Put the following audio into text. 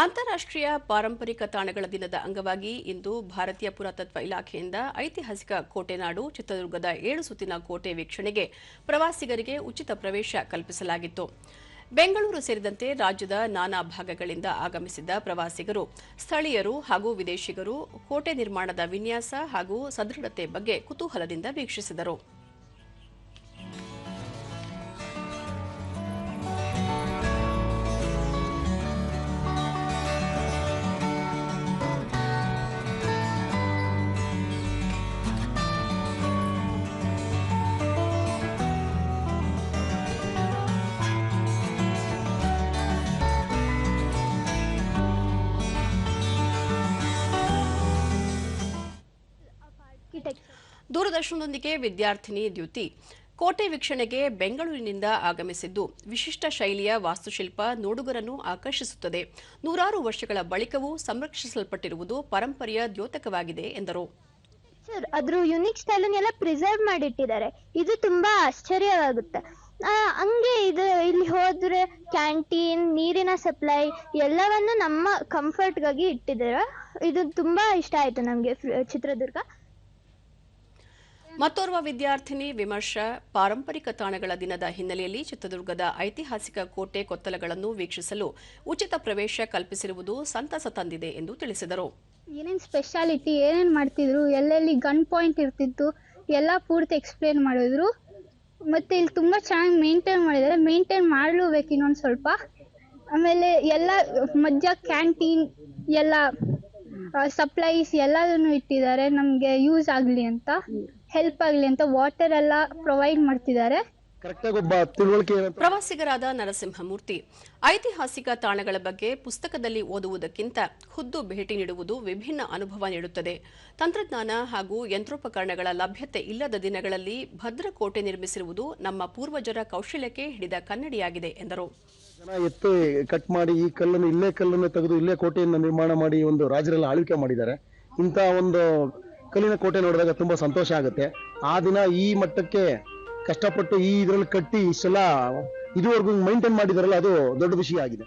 ಅಂತಾರಾಷ್ಟ್ರೀಯ ಪಾರಂಪರಿಕ ತಾಣಗಳ ದಿನದ ಅಂಗವಾಗಿ ಇಂದು ಭಾರತೀಯ ಪುರಾತತ್ವ ಇಲಾಖೆಯಿಂದ ಐತಿಹಾಸಿಕ ಕೋಟೆನಾಡು, ಚಿತ್ರದುರ್ಗದ ಏಳು ಸುತ್ತಿನ ಕೋಟೆ ವೀಕ್ಷಣೆಗೆ ಪ್ರವಾಸಿಗರಿಗೆ ಉಚಿತ ಪ್ರವೇಶ ಕಲ್ಪಿಸಲಾಗಿತ್ತು. ಬೆಂಗಳೂರು ಸೇರಿದಂತೆ ರಾಜ್ಯದ ನಾನಾ ಭಾಗಗಳಿಂದ ಆಗಮಿಸಿದ್ದ ಪ್ರವಾಸಿಗರು, ಸ್ಥಳೀಯರು ಹಾಗೂ ವಿದೇಶಿಗರು ಕೋಟೆ ನಿರ್ಮಾಣದ ವಿನ್ಯಾಸ ಹಾಗೂ ಸದೃಢತೆ ಬಗ್ಗೆ ಕುತೂಹಲದಿಂದ ವೀಕ್ಷಿಸಿದರು. ದೂರದರ್ಶನದೊಂದಿಗೆ ವಿದ್ಯಾರ್ಥಿನಿ ದ್ಯುತಿ. ಕೋಟೆ ವೀಕ್ಷಣೆಗೆ ಬೆಂಗಳೂರಿನಿಂದ ಆಗಮಿಸಿದ್ದು, ವಿಶಿಷ್ಟ ಶೈಲಿಯ ವಾಸ್ತುಶಿಲ್ಪ ನೋಡುಗರನ್ನು ಆಕರ್ಷಿಸುತ್ತದೆ. ನೂರಾರು ವರ್ಷಗಳ ಬಳಿಕವೂ ಸಂರಕ್ಷಿಸಲ್ಪಟ್ಟಿರುವುದು ಪರಂಪರೆಯ ದ್ಯೋತಕವಾಗಿದೆ, ಎಂದರು. ಸರ್, ಅದ್ರ ಯುನಿಕ್ ಸ್ಟೈಲನ್ನೆಲ್ಲ ಪ್ರಿಸರ್ವ್ ಮಾಡಿಟ್ಟಿದ್ದಾರೆ. ಇದು ತುಂಬಾ ಆಶ್ಚರ್ಯವಾಗುತ್ತೆ. ಹಂಗೆ ಇದು ಇಲ್ಲಿ ಹೋದ್ರೆ ಕ್ಯಾಂಟೀನ್ ನೀರಿನ ಸಪ್ಲೈ ಎಲ್ಲವನ್ನು ನಮ್ಮ ಕಂಫರ್ಟ್ಗಾಗಿ ಇಟ್ಟಿದ್ದಾರೆ. ಇದು ತುಂಬಾ ಇಷ್ಟ ಆಯ್ತು ನಮಗೆ, ಚಿತ್ರದುರ್ಗ. ಮತ್ತೋರ್ವ ವಿದ್ಯಾರ್ಥಿನಿ ವಿಮರ್ಶಾ, ಪಾರಂಪರಿಕ ತಾಣಗಳ ದಿನದ ಹಿನ್ನೆಲೆಯಲ್ಲಿ ಚಿತ್ರದುರ್ಗದ ಐತಿಹಾಸಿಕ ಕೋಟೆ ಕೊತ್ತಲಗಳನ್ನು ವೀಕ್ಷಿಸಲು ಉಚಿತ ಪ್ರವೇಶ ಕಲ್ಪಿಸಿರುವುದು ಸಂತಸ ತಂದಿದೆ ಎಂದು ತಿಳಿಸಿದರು. ಏನೇನು ಸ್ಪೆಷಾಲಿಟಿ ಏನೇನು ಮಾಡ್ತಿದ್ರು, ಎಲ್ಲೆಲ್ಲಿ ಗನ್ ಪಾಯಿಂಟ್ ಇರ್ತಿತ್ತು, ಎಲ್ಲ ಪೂರ್ತಿ ಎಕ್ಸ್ಪ್ಲೇನ್ ಮಾಡಿದ್ರು. ಮತ್ತೆ ಇಲ್ಲಿ ತುಂಬ ಚೆನ್ನಾಗಿ ಮೇಂಟೈನ್ ಮಾಡಿದ್ದಾರೆ. ಮೇಂಟೈನ್ ಮಾಡಲೂಬೇಕು ಇನ್ನೊಂದು ಸ್ವಲ್ಪ. ಆಮೇಲೆ ಎಲ್ಲ ಮಧ್ಯ ಕ್ಯಾಂಟೀನ್ ಎಲ್ಲ ಸಪ್ಲೈಸ್ ಎಲ್ಲದನ್ನು ಇಟ್ಟಿದ್ದಾರೆ. ನಮಗೆ ಯೂಸ್ ಆಗಲಿ ಅಂತ. ಹೆಲ್ಪ್ ಆಗಲಿ ಅಂತ ವಾಟರ್ ಎಲ್ಲ ಪ್ರೊವೈಡ್ ಮಾಡ್ತಿದ್ದಾರೆ. ಪ್ರವಾಸಿಗರಾದ ನರಸಿಂಹಮೂರ್ತಿ ಐತಿಹಾಸಿಕ ತಾಣಗಳ ಬಗ್ಗೆ ಪುಸ್ತಕದಲ್ಲಿ ಓದುವುದಕ್ಕಿಂತ ಖುದ್ದು ಭೇಟಿ ನೀಡುವುದು ವಿಭಿನ್ನ ಅನುಭವ ನೀಡುತ್ತದೆ. ತಂತ್ರಜ್ಞಾನ ಹಾಗೂ ಯಂತ್ರೋಪಕರಣಗಳ ಲಭ್ಯತೆ ಇಲ್ಲದ ದಿನಗಳಲ್ಲಿ ಭದ್ರಕೋಟೆ ನಿರ್ಮಿಸಿರುವುದು ನಮ್ಮ ಪೂರ್ವಜರ ಕೌಶಲ್ಯಕ್ಕೆ ಹಿಡಿದ ಕನ್ನಡಿಯಾಗಿದೆ ಎಂದರು. ಜನ ಎತ್ತು ಕಟ್ ಮಾಡಿ ಈ ಕಲ್ಲನ್ನು ಇಲ್ಲೇ ಕಲ್ಲನ್ನು ತೆಗೆದು ಇಲ್ಲೇ ಕೋಟೆಯನ್ನು ನಿರ್ಮಾಣ ಮಾಡಿ ಒಂದು ರಾಜರೆಲ್ಲ ಆಳ್ವಿಕೆ ಮಾಡಿದ್ದಾರೆ. ಇಂತಹ ಒಂದು ಕಲ್ಲಿನ ಕೋಟೆ ನೋಡಿದಾಗ ತುಂಬಾ ಸಂತೋಷ ಆಗುತ್ತೆ. ಆ ದಿನ ಈ ಮಟ್ಟಕ್ಕೆ ಕಷ್ಟಪಟ್ಟು ಈ ಇದ್ರಲ್ಲಿ ಕಟ್ಟಿ ಇಷ್ಟೆಲ್ಲ ಇದುವರೆಗೂ ಮೈಂಟೈನ್ ಮಾಡಿದಾರಲ್ಲ, ಅದು ದೊಡ್ಡ ವಿಷಯ ಆಗಿದೆ.